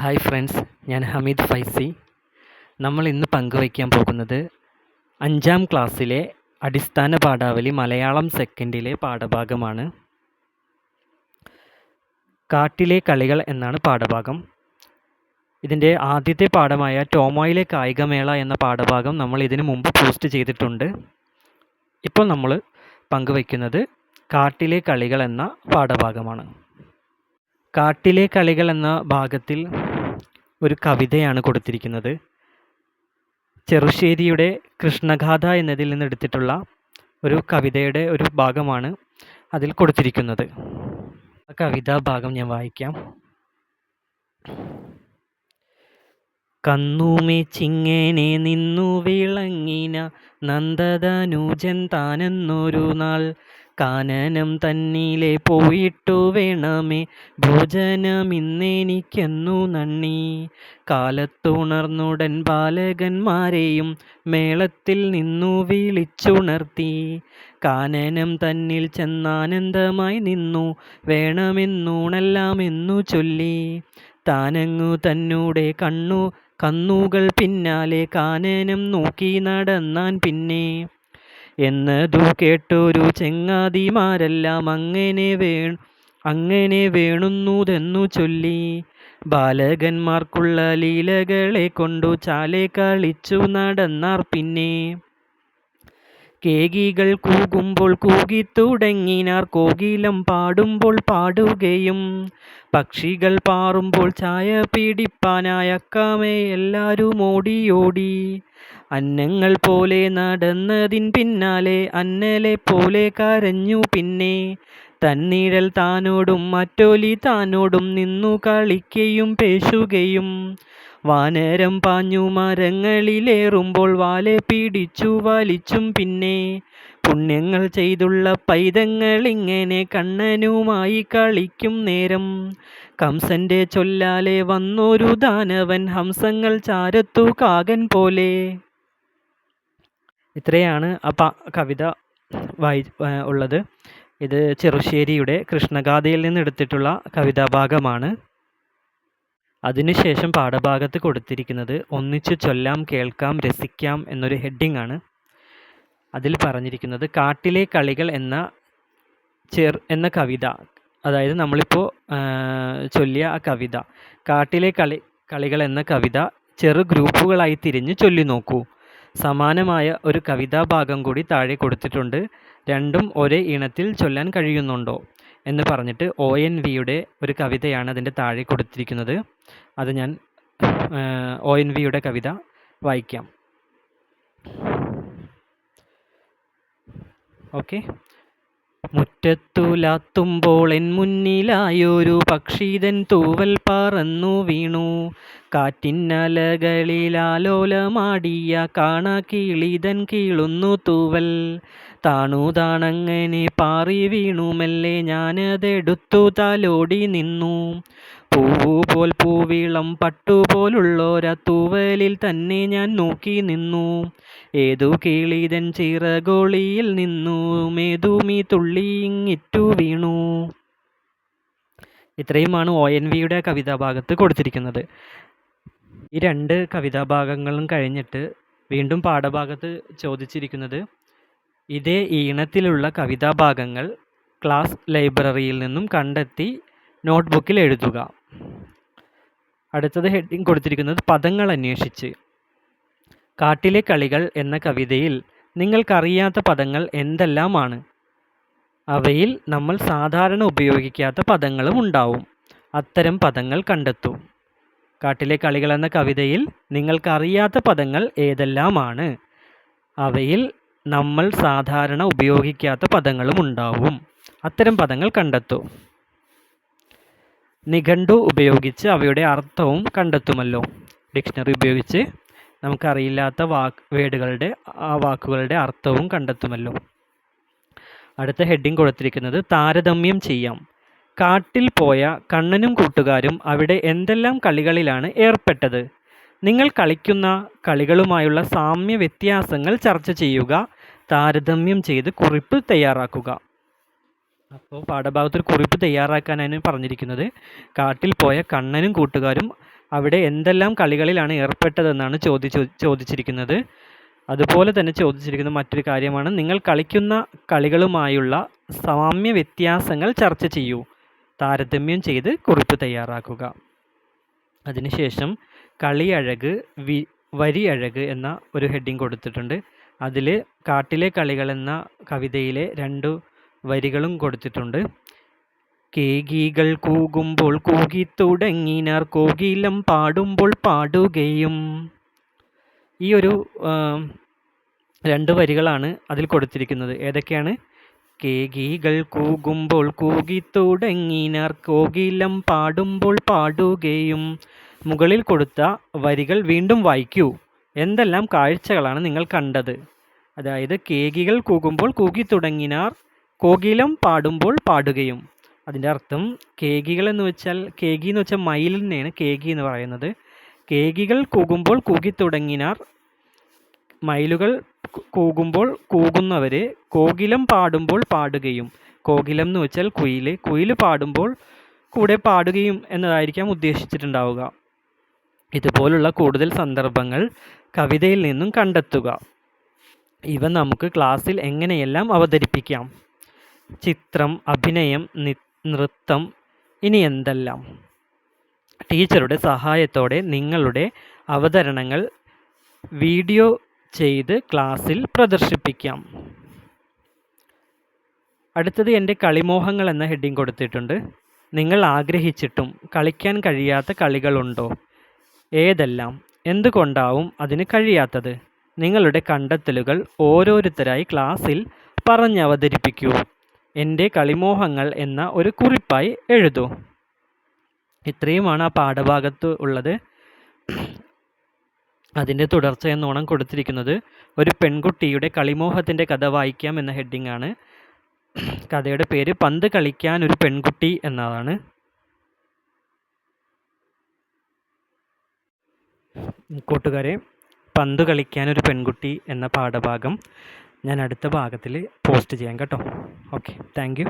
Hi friends ഞാൻ ഹമീദ് ഫൈസി. നമ്മൾ ഇന്ന് പങ്കുവയ്ക്കാൻ പോകുന്നത് അഞ്ചാം ക്ലാസ്സിലെ അടിസ്ഥാന പാഠാവലി മലയാളം സെക്കൻഡിലെ പാഠഭാഗമാണ്. കാട്ടിലെ കളികൾ എന്നാണ് പാഠഭാഗം. ഇതിന്റെ ആദ്യത്തെ പാഠമായ ടോമോയിലെ കായികമേള എന്ന പാഠഭാഗം നമ്മൾ ഇതിനു മുമ്പ് പോസ്റ്റ് ചെയ്തിട്ടുണ്ട്. ഇപ്പോൾ നമ്മൾ പങ്കുവയ്ക്കുന്നത് കാട്ടിലെ കളികൾ എന്ന പാഠഭാഗമാണ്. കാട്ടിലെ കളികൾ എന്ന ഭാഗത്തിൽ ഒരു കവിതയാണ് കൊടുത്തിരിക്കുന്നത്. ചെറുശ്ശേരിയുടെ കൃഷ്ണഗാഥ എന്നതിൽ നിന്ന് എടുത്തിട്ടുള്ള ഒരു കവിതയുടെ ഒരു ഭാഗമാണ് അതിൽ കൊടുത്തിരിക്കുന്നത്. ആ കവിതാ ഭാഗം ഞാൻ വായിക്കാം. കന്നൂമേ ചിങ്ങേനെ നിന്നു വിളങ്ങിന നന്ദതനുജൻ താനെന്നൊരു നാൾ കാനനം തന്നിലെ പോയിട്ടു വേണമേ. ഭോജനമിന്നെനിക്കെന്നു നന്ദി. കാലത്തുണർന്നുടൻ ബാലകന്മാരെയും മേളത്തിൽ നിന്നു വിളിച്ചുണർത്തി. കാനനം തന്നിൽ ചെന്നാനന്ദമായി നിന്നു. വേണമെന്നൂണെല്ലാമെന്നു ചൊല്ലി. താനങ്ങു തന്നൂടെ കണ്ണു കന്നുകൾ പിന്നാലെ കാനനം നോക്കി നടന്നാൻ പിന്നെ. എന്നതു കേട്ടൊരു ചെങ്ങാതിമാരെല്ലാം അങ്ങനെ വേണു അങ്ങനെ വേണുന്നുതെന്നു ചൊല്ലി. ബാലകന്മാർക്കുള്ള ലീലകളെ കൊണ്ടു ചാലെ കളിച്ചു നടന്നാർ പിന്നെ കേകികൾ കൂകുമ്പോൾ കൂകിത്തുടങ്ങിനാർ കോകിലം പാടുമ്പോൾ പാടുകയും. പക്ഷികൾ പാറുമ്പോൾ ചായ പിടിപ്പാനായക്കാമേ എല്ലാവരും ഓടിയോടി. ഓടി അന്നങ്ങൾ പോലെ നടന്നതിൻ പിന്നാലെ അന്നലെ പോലെ കരഞ്ഞു പിന്നെ. തന്നിഴൽ താനോടും മറ്റൊലി താനോടും നിന്നു കളിക്കുകയും പേശുകയും. വാനരം പാഞ്ഞു മരങ്ങളിലേറുമ്പോൾ വാലെ പിടിച്ചു വലിച്ചും പിന്നെ പുണ്യങ്ങൾ ചെയ്തുള്ള പൈതങ്ങളിങ്ങനെ കണ്ണനുമായി കളിക്കും നേരം. കംസന്റെ ചൊല്ലാലെ വന്നൊരു ദാനവൻ ഹംസങ്ങൾ ചാരത്തു കാകൻ പോലെ. ഇത്രയാണ് ആ കവിത വായി ഉള്ളത്. ഇത് ചെറുശ്ശേരിയുടെ കൃഷ്ണഗാഥയിൽ നിന്ന് എടുത്തിട്ടുള്ള കവിതാഭാഗമാണ്. അതിനുശേഷം പാഠഭാഗത്ത് കൊടുത്തിരിക്കുന്നത് ഒന്നിച്ചു ചൊല്ലാം കേൾക്കാം രസിക്കാം എന്നൊരു ഹെഡിങ് ആണ്. അതിൽ പറഞ്ഞിരിക്കുന്നത് കാട്ടിലെ കളികൾ എന്ന ചെർ എന്ന കവിത. അതായത് നമ്മളിപ്പോൾ ചൊല്ലിയ ആ കവിത. കാട്ടിലെ കളി കളികൾ എന്ന കവിത ചെറു ഗ്രൂപ്പുകളായി തിരിഞ്ഞ് ചൊല്ലി നോക്കൂ. സമാനമായ ഒരു കവിതാ ഭാഗം കൂടി താഴെ കൊടുത്തിട്ടുണ്ട്. രണ്ടും ഒരേ ഇണത്തിൽ ചൊല്ലാൻ കഴിയുന്നുണ്ടോ എന്ന് പറഞ്ഞിട്ട് ഒ എൻ വിയുടെ ഒരു കവിതയാണ് അതിന്റെ താഴെ കൊടുത്തിരിക്കുന്നത്. അത് ഞാൻ ഒ എൻ വിയുടെ കവിത വായിക്കാം. ഓക്കെ. മുറ്റത്തുലാത്തുമ്പോൾ എൻ മുന്നിലായൊരു പക്ഷീതൻ തൂവൽ പറന്നു വീണു. കാറ്റിന്നലകളിലാലോലമാടിയ കാണ കിളിതൻ കീളുന്നു തൂവൽ. താണു താണങ്ങനെ പാറി വീണു മെല്ലെ ഞാനതെടുത്തു തലോടി നിന്നു. പൂവു പോൽ പൂവിളം പട്ടുപോലുള്ളോര തൂവലിൽ തന്നെ ഞാൻ നോക്കി നിന്നു. ഏതു കിളിതൻ ചിറകൊളിയിൽ നിന്നു മേതുമി തുള്ളി ഇങ്ങിറ്റു വീണു. ഇത്രയുമാണ് ഒ എൻ വിയുടെ കവിതാഭാഗത്ത് കൊടുത്തിരിക്കുന്നത്. ഈ രണ്ട് കവിതാഭാഗങ്ങളും കഴിഞ്ഞിട്ട് വീണ്ടും പാഠഭാഗത്ത് ചോദിച്ചിരിക്കുന്നത് ഇതേ ഈണത്തിലുള്ള കവിതാഭാഗങ്ങൾ ക്ലാസ് ലൈബ്രറിയിൽ നിന്നും കണ്ടെത്തി നോട്ട്ബുക്കിൽ എഴുതുക. അടുത്തത് ഹെഡിങ് കൊടുത്തിരിക്കുന്നത് പദങ്ങൾ അന്വേഷിച്ച്. കാട്ടിലെ കളികൾ എന്ന കവിതയിൽ നിങ്ങൾക്കറിയാത്ത പദങ്ങൾ എന്തെല്ലാമാണ്? അവയിൽ നമ്മൾ സാധാരണ ഉപയോഗിക്കാത്ത പദങ്ങളും ഉണ്ടാവും. അത്തരം പദങ്ങൾ കണ്ടെത്തൂ. കാട്ടിലെ കളികൾ എന്ന കവിതയിൽ നിങ്ങൾക്കറിയാത്ത പദങ്ങൾ ഏതെല്ലാമാണ്? അവയിൽ നമ്മൾ സാധാരണ ഉപയോഗിക്കാത്ത പദങ്ങളും ഉണ്ടാവും. അത്തരം പദങ്ങൾ കണ്ടെത്തൂ. നിഘണ്ടു ഉപയോഗിച്ച് അവയുടെ അർത്ഥവും കണ്ടെത്തുമല്ലോ. ഡിക്ഷണറി ഉപയോഗിച്ച് നമുക്കറിയില്ലാത്ത വാക്ക് വേടുകളുടെ ആ വാക്കുകളുടെ അർത്ഥവും കണ്ടെത്തുമല്ലോ. അടുത്ത ഹെഡിങ് കൊടുത്തിരിക്കുന്നത് താരതമ്യം ചെയ്യാം. കാട്ടിൽ പോയ കണ്ണനും കൂട്ടുകാരും അവിടെ എന്തെല്ലാം കളികളിലാണ് ഏർപ്പെട്ടത്? നിങ്ങൾ കളിക്കുന്ന കളികളുമായുള്ള സാമ്യ വ്യത്യാസങ്ങൾ ചർച്ച ചെയ്യുക താരതമ്യം ചെയ്ത് കുറിപ്പ് തയ്യാറാക്കുക. അപ്പോൾ പാഠഭാഗത്തിൽ കുറിപ്പ് തയ്യാറാക്കാനാണ് പറഞ്ഞിരിക്കുന്നത്. കാട്ടിൽ പോയ കണ്ണനും കൂട്ടുകാരും അവിടെ എന്തെല്ലാം കളികളിലാണ് ഏർപ്പെട്ടതെന്നാണ് ചോദിച്ചു ചോദിച്ചിരിക്കുന്നത്. അതുപോലെ തന്നെ ചോദിച്ചിരിക്കുന്ന മറ്റൊരു കാര്യമാണ് നിങ്ങൾ കളിക്കുന്ന കളികളുമായുള്ള സാമ്യ വ്യത്യാസങ്ങൾ ചർച്ച ചെയ്യൂ. താരതമ്യം ചെയ്ത് കുറിപ്പ് തയ്യാറാക്കുക. അതിനുശേഷം കളിയഴക് വി വരിയഴക് എന്ന ഒരു ഹെഡിങ് കൊടുത്തിട്ടുണ്ട്. അതിൽ കാട്ടിലെ കളികൾ എന്ന കവിതയിലെ രണ്ട് വരികളും കൊടുത്തിട്ടുണ്ട്. കേകികൾ കൂകുമ്പോൾ കൂകിത്തുടങ്ങിനാർ കോകിലം പാടുമ്പോൾ പാടുകയും. ഈ ഒരു രണ്ട് വരികളാണ് അതിൽ കൊടുത്തിരിക്കുന്നത്. ഏതൊക്കെയാണ്? കേകികൾ കൂകുമ്പോൾ കൂകിത്തുടങ്ങിനാർ കോകിലം പാടുമ്പോൾ പാടുകയും. മുകളിൽ കൊടുത്ത വരികൾ വീണ്ടും വായിക്കൂ. എന്തെല്ലാം കാഴ്ചകളാണ് നിങ്ങൾ കണ്ടത്? അതായത് കേകികൾ കൂകുമ്പോൾ കൂകി തുടങ്ങിനാർ കോകിലം പാടുമ്പോൾ പാടുകയും. അതിന്റെ അർത്ഥം കേകികൾ എന്ന് വെച്ചാൽ കേകി എന്ന് വെച്ചാൽ മയിലിനെയാണ് കേകി എന്ന് പറയുന്നത്. കേകികൾ കൂകുമ്പോൾ കൂകി തുടങ്ങിനാർ. മയിലുകൾ കൂകുമ്പോൾ കൂകുന്നവർ കോകിലം പാടുമ്പോൾ പാടുകയും. കോകിലം എന്ന് വെച്ചാൽ കുയിൽ. കുയിൽ പാടുമ്പോൾ കൂടെ പാടുകയും എന്നതായിരിക്കാം ഉദ്ദേശിച്ചിട്ടുണ്ടാവുക. ഇതുപോലുള്ള കൂടുതൽ സന്ദർഭങ്ങൾ കവിതയിൽ നിന്നും കണ്ടെത്തുക. ഇവ നമുക്ക് ക്ലാസ്സിൽ എങ്ങനെയെല്ലാം അവതരിപ്പിക്കാം? ചിത്രം അഭിനയം നൃത്തം ഇനി എന്തെല്ലാം ടീച്ചറുടെ സഹായത്തോടെ നിങ്ങളുടെ അവതരണങ്ങൾ വീഡിയോ ചെയ്ത് ക്ലാസ്സിൽ പ്രദർശിപ്പിക്കാം. അടുത്തത് എന്റെ കളിമോഹങ്ങൾ എന്ന ഹെഡിങ് കൊടുത്തിട്ടുണ്ട്. നിങ്ങൾ ആഗ്രഹിച്ചിട്ടും കളിക്കാൻ കഴിയാത്ത കളികളുണ്ടോ? ഏതെല്ലാം? എന്തുകൊണ്ടാവും അതിന് കഴിയാത്തത്? നിങ്ങളുടെ കണ്ടെത്തലുകൾ ഓരോരുത്തരായി ക്ലാസ്സിൽ പറഞ്ഞവതരിപ്പിക്കൂ. എന്റെ കളിമോഹങ്ങൾ എന്ന ഒരു കുറിപ്പായി എഴുതൂ. ഇത്രയുമാണ് ആ പാഠഭാഗത്ത് ഉള്ളത്. അതിന്റെ തുടർച്ച എന്നോണം കൊടുത്തിരിക്കുന്നത് ഒരു പെൺകുട്ടിയുടെ കളിമോഹത്തിന്റെ കഥ വായിക്കാം എന്ന ഹെഡിങ് ആണ്. കഥയുടെ പേര് പന്ത് കളിക്കാൻ ഒരു പെൺകുട്ടി എന്നതാണ്. കൂട്ടുകാരെ പന്ത് കളിക്കാൻ ഒരു പെൺകുട്ടി എന്ന പാഠഭാഗം. ഞാൻ അടുത്ത ഭാഗത്തിൽ പോസ്റ്റ് ചെയ്യാം കേട്ടോ. Okay thank